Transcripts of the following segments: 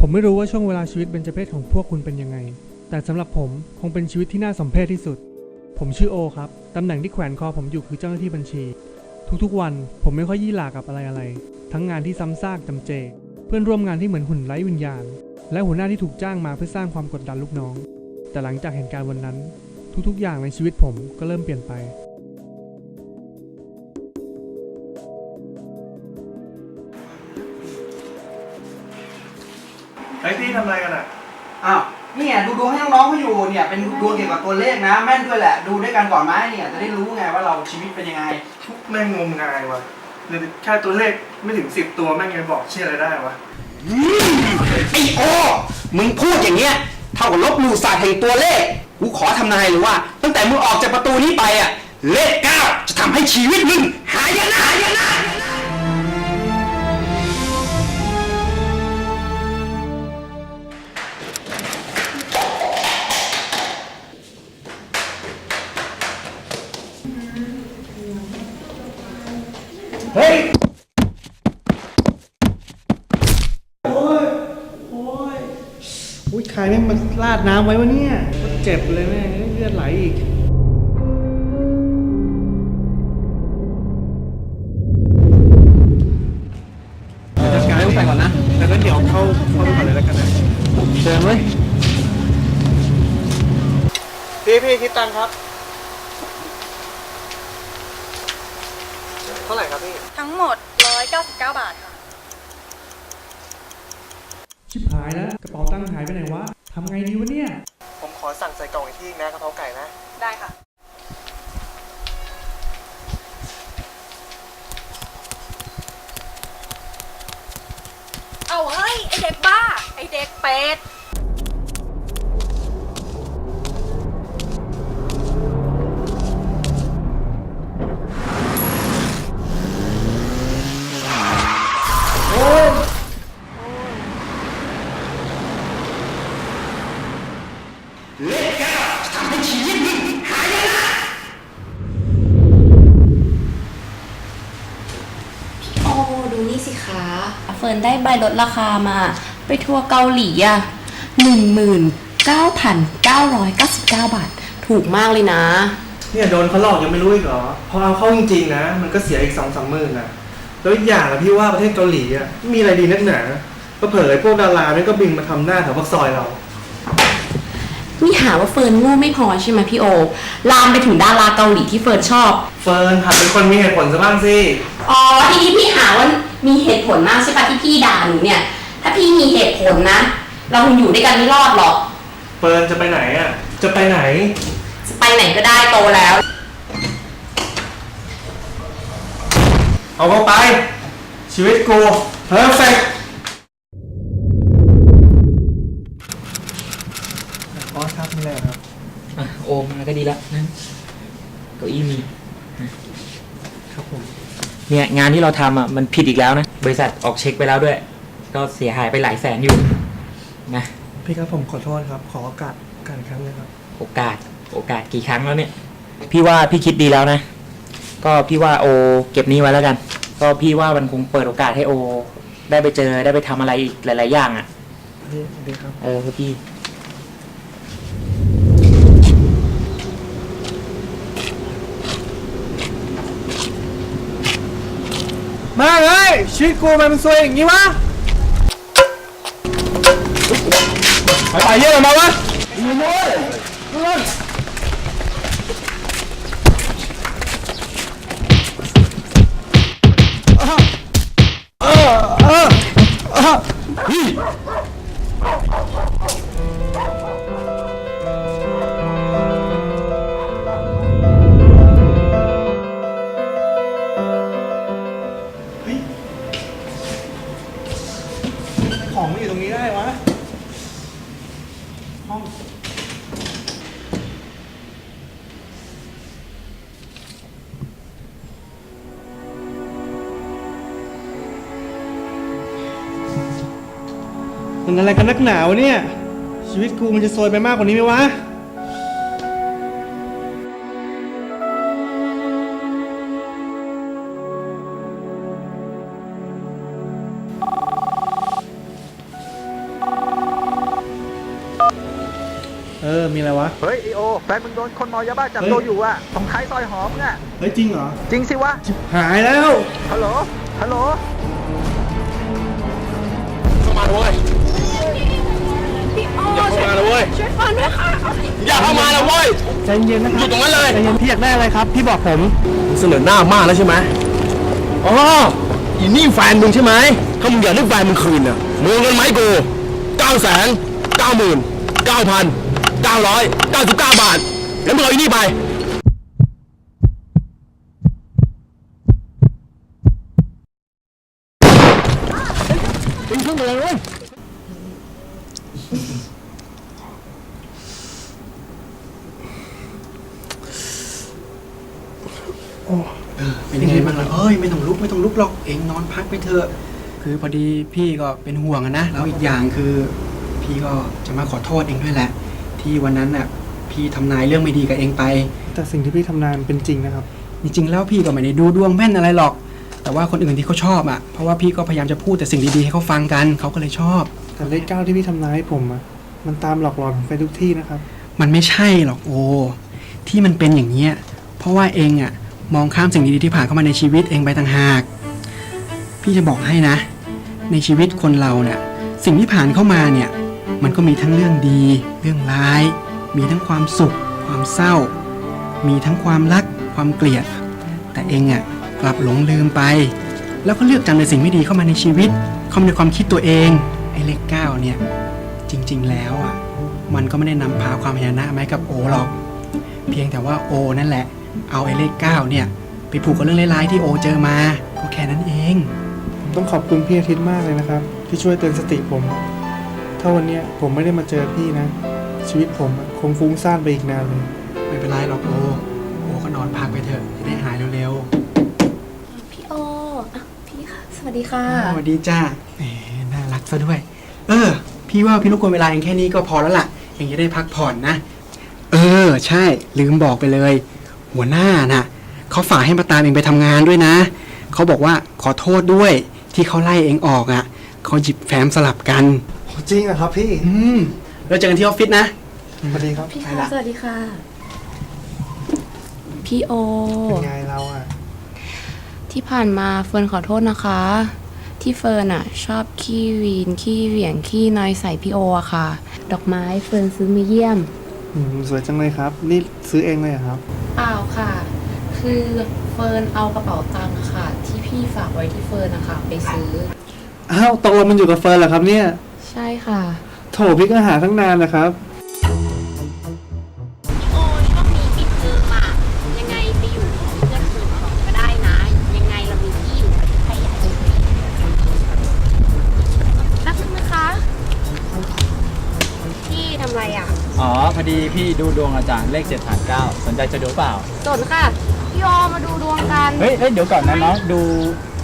ผมไม่รู้ว่าช่วงเวลาชีวิตเบญจเพศของพวกคุณเป็นยังไง แต่สำหรับผมคงเป็นชีวิตที่น่าสมเพชที่สุด ผมชื่อโอครับ ตำแหน่งที่แขวนคอผมอยู่คือเจ้าหน้าที่บัญชี ทุกๆวันผมไม่ค่อยยี่หลากับอะไรอะไร ทั้งงานที่ซ้ำซากจำเจ เพื่อนร่วมงานที่เหมือนหุ่นไร้วิญญาณ และหัวหน้าที่ถูกจ้างมาเพื่อสร้างความกดดันลูกน้อง แต่หลังจากเหตุการณ์วันนั้น ทุกๆอย่างในชีวิตผมก็เริ่มเปลี่ยนไป ไอ้พี่ทำอะไรกันอะอ้าวเนี่ยดูดวงให้น้องๆเขาอยู่เนี่ยเป็นดวงเกี่ยวกับตัวเลขนะ แม่นด้วยแหละ ดูด้วยกันก่อนไหมเนี่ยจะได้รู้ไงว่าเราชีวิตเป็นยังไง แม่งงมงายว่ะเลยแค่ตัวเลขไม่ถึงสิบตัวแม่งยังบอกเชื่ออะไรได้วะไอ้โอมึงพูดอย่างเงี้ยเท่ากับลบหลู่ศาสตร์แห่งตัวเลข กูขอทำนายเลยว่า ตั้งแต่มึงออกจากประตูนี้ไปอะเลขเก้าจะทำให้ชีวิตมึงหายนะหายนะ เฮ้ยอุ้ยใครแม่งมาลาดน้ำไว้วะเนี่ยก็เจ็บเลยแม่งเลือดไหลอีก จัดการให้กูไปก่อนนะแต่ก็เดี๋ยวเข้าเข้าไปก่อนเลยแล้วกันนะเชิญเว้ยพี่พี่คิดตังค์ครับ เท่าไหร่ครับพี่ ทั้งหมด 199 บาทค่ะ ชิบหายแล้วกระเป๋าตังค์หายไปไหนวะทำไงดีวะเนี่ย ผมขอสั่งใส่กล่องอีกที่นะกะเพราไก่นะ ได้ค่ะ เอาเฮ้ย ไอเด็กบ้า ไอเด็กเป็ด ได้ใบลดราคามา ไปทัวร์เกาหลีอะหนึ่งหมื่นเก้าพันเก้าร้อยเก้าสิบเก้าบาท ถูกมากเลยนะ เนี่ยโดนเขาหลอกยังไม่รู้อีกเหรอ พอเอาเข้าจริงๆนะ มันก็เสียอีกสองสามหมื่นนะแล้วอีกอย่างอะพี่ว่าประเทศเกาหลีอะไม่มีอะไรดีนักหนาก็เผยพวกดาราเนี่ยก็บินมาทำหน้าแถวปากซอยเรา นี่หาว่าเฟิร์นโง่ไม่พอใช่ไหมพี่โอ ลามไปถึงดาราเกาหลีที่เฟิร์นชอบ เฟิร์นหัดเป็นคนมีเหตุผลซะบ้างสิ อ๋อทีนี้พี่หาว่า มีเหตุผลมากใช่ปะที่พี่ด่าหนูเนี่ย ถ้าพี่มีเหตุผลนะ เราคงอยู่ด้วยกันไม่รอดหรอกเฟิร์นจะไปไหนอะจะไปไหน จะไปไหนก็ได้โตแล้ว เอาเข้าไป ชีวิตกูเพอร์เฟกบอสครับนี่แหละครับ อะโอมาก็ดีละนั้นเก้าอี้มี ครับผม เนี่ยงานที่เราทำอะมันผิดอีกแล้วนะ บริษัทออกเช็คไปแล้วด้วย ก็เสียหายไปหลายแสนอยู่นะพี่ครับผมขอโทษครับ ขอโอกาสโอกาสอีกครั้งเลยครับ โอกาสโอกาสกี่ครั้งแล้วเนี่ย พี่ว่าพี่คิดดีแล้วนะ ก็พี่ว่าโอ เก็บนี้ไว้แล้วกัน ก็พี่ว่ามันคงเปิดโอกาสให้โอ ได้ไปเจอได้ไปทำอะไรอีกหลาย ๆ อย่างอะพี่สวัสดีครับ เออพี่ มาเลยชีวิตกูมันเป็นซวยอย่างงี้วะไปไปเยอะมาวะ ของมันอยู่ตรงนี้ได้วะ ห้อง มันอะไรกันนักหนาวะเนี่ย ชีวิตกูมันจะซวยไปมากกว่านี้ไหมวะ ออ มีอะไรวะ เฮ้ยไอโอแฟนมึงโดนคนเมายาบ้าจับเฮ้ยตัวอยู่อะตรงท้ายซอยหอมเนี่ยเฮ้ยจริงเหรอ จริงสิวะ หายแล้ว ฮัลโหล ฮัลโหล เข้ามาเลยอย่าเข้ามาเลยเว้ยอย่าเข้ามาเลยเว้ย ใจเย็นนะครับอยู่ตรงนั้นเลย ใจเย็นพี่อยากได้อะไรครับ พี่บอกผม เสนอหน้ามากแล้วใช่ไหมอ๋ออีนี่แฟนมึงใช่ไหมถ้ามึงอยากได้แฟนมึงคืนน่ะมึงเอาเงินไหมาให้กูเก้าแสนเก้าหมื่นเก้าพัน เก้าร้อยเก้าสิบเก้าบาท แล้วมึงเอาอีนี่ไปเป็นเครื่องมือเลยเป็นยังไงบ้างล่ะเอ้ยไม่ต้องลุกไม่ต้องลุกหรอกเองนอนพักไปเถอะคือพอดีพี่ก็เป็นห่วงอะนะแล้วอีกอย่างคือ พี่ก็จะมาขอโทษเองด้วยแหละ ที่วันนั้นน่ะ พี่ทำนายเรื่องไม่ดีกับเองไป แต่สิ่งที่พี่ทำนานเป็นจริงนะครับ จริงๆแล้วพี่ก็ไม่ได้ดูดวงแม่นอะไรหรอก แต่ว่าคนอื่นที่เขาชอบอะเพราะว่าพี่ก็พยายามจะพูดแต่สิ่งดีๆให้เขาฟังกันเขาก็เลยชอบ แต่เลขเก้าที่พี่ทำนายให้ผมอะมันตามหลอกหลอนผมไปทุกที่นะครับ มันไม่ใช่หรอกโอ ที่มันเป็นอย่างเนี้ยเพราะว่าเองอะมองข้ามสิ่งดีๆที่ผ่านเข้ามาในชีวิตเองไปต่างหาก พี่จะบอกให้นะ ในชีวิตคนเราเนี่ยสิ่งที่ผ่านเข้ามาเนี่ย มันก็มีทั้งเรื่องดี เรื่องร้าย มีทั้งความสุข ความเศร้า มีทั้งความรัก ความเกลียด แต่เองอะกลับหลงลืมไป แล้วก็เลือกจำในสิ่งไม่ดีเข้ามาในชีวิต เข้ามาในความคิดตัวเองไอ้เลขเก้าเนี่ยจริง ๆ แล้วอะมันก็ไม่ได้นำพาความพยานะมาให้กับโอหรอก เพียงแต่ว่าโอนั่นแหละ เอาไอ้เลขเก้าเนี่ยไปผูกกับเรื่องร้ายๆที่โอเจอมา ก็แค่นั้นเอง ผมต้องขอบคุณพี่อาทิตย์มากเลยนะครับ ที่ช่วยเตือนสติผม ถ้าวันเนี้ยผมไม่ได้มาเจอพี่นะ ชีวิตผมอะคงฟุ้งซ่านไปอีกนานเลย ไม่เป็นไรหรอกโอ โอก็นอนพักไปเถอะจะได้หายเร็วพี่โออะพี่ค่ะ สวัสดีค่ะ ๆสวัสดีจ้าแหมน่ารักซะด้วย เออ พี่ว่าพี่รบกวนเวลาเองแค่นี้ก็พอแล้วล่ะเองจะได้พักผ่อนนะ เออ ใช่ ลืมบอกไปเลย หัวหน้าน่ะเขาฝากให้มาตามเองไปทำงานด้วยนะเขาบอกว่าขอโทษด้วยที่เขาไล่เองออกอะเขาหยิบแฟ้มสลับกัน จริงเหรอครับพี่อืมแล้วเจอกันที่ออฟฟิศนะ สวัสดีครับพี่ไปค่ะละ สวัสดีค่ะ พี่โอ เป็นไงเราอะที่ผ่านมาเฟิร์นขอโทษนะคะ ที่เฟิร์นอะ ชอบขี้วีนขี้เหวี่ยงขี้น้อยใส่พี่โออะค่ะ ดอกไม้เฟิร์นซื้อมาเยี่ยม อืมสวยจังเลยครับ นี่ซื้อเองเลยเหรอครับ เปล่าค่ะ คือเฟิร์นเอากระเป๋าตังค์อะค่ะ ที่พี่ฝากไว้ที่เฟิร์นนะคะไปซื้อ อ้าวตกลงมันอยู่กับเฟิร์นเหรอครับเนี่ย ใช่ค่ะ โถพี่ก็หาตั้งนานนะครับ โอ้ช่วงนี้ปิดเทอมอะ ยังไงไปอยู่กับเพื่อนคืนของก็ได้นะ ยังไงเรามีที่อยู่ใครอยากจะไปแป๊บนึงนะคะ พี่ทำไรอะ อ๋อ พอดีพี่ดูดวงอาจารย์เลข7ฐาน9สนใจจะดูเปล่า สนค่ะ พี่โอมาดูดวงกันเฮ้ยเฮ้ยเดี๋ยวก่อนนะน้องดู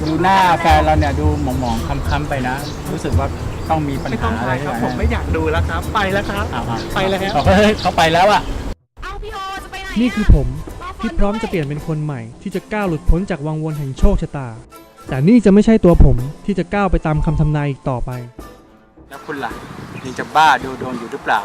ดูหน้าแฟนเราเนี่ย ดูหมองๆค้ำๆไปนะ รู้สึกว่า ต้องมีปัญไม่ต้หาองอะไรถ่ายครับผมไม่อยากดูแล้วครับ ไปแล้วครับเอาๆไปแล้วเอาเฮ้ยเขาไปแล้วอะเอาพี่โอจะไปไหนนี่คือผมที่พร้อมจะเปลี่ยนเป็นคนใหม่ ที่จะก้าวหลุดพ้นจากวังวนแห่งโชคชะตา แต่นี่จะไม่ใช่ตัวผมที่จะก้าวไปตามคำทำนายอีกต่อไป แล้วคุณล่ะยังจะบ้าดูดวงอยู่หรือเปล่า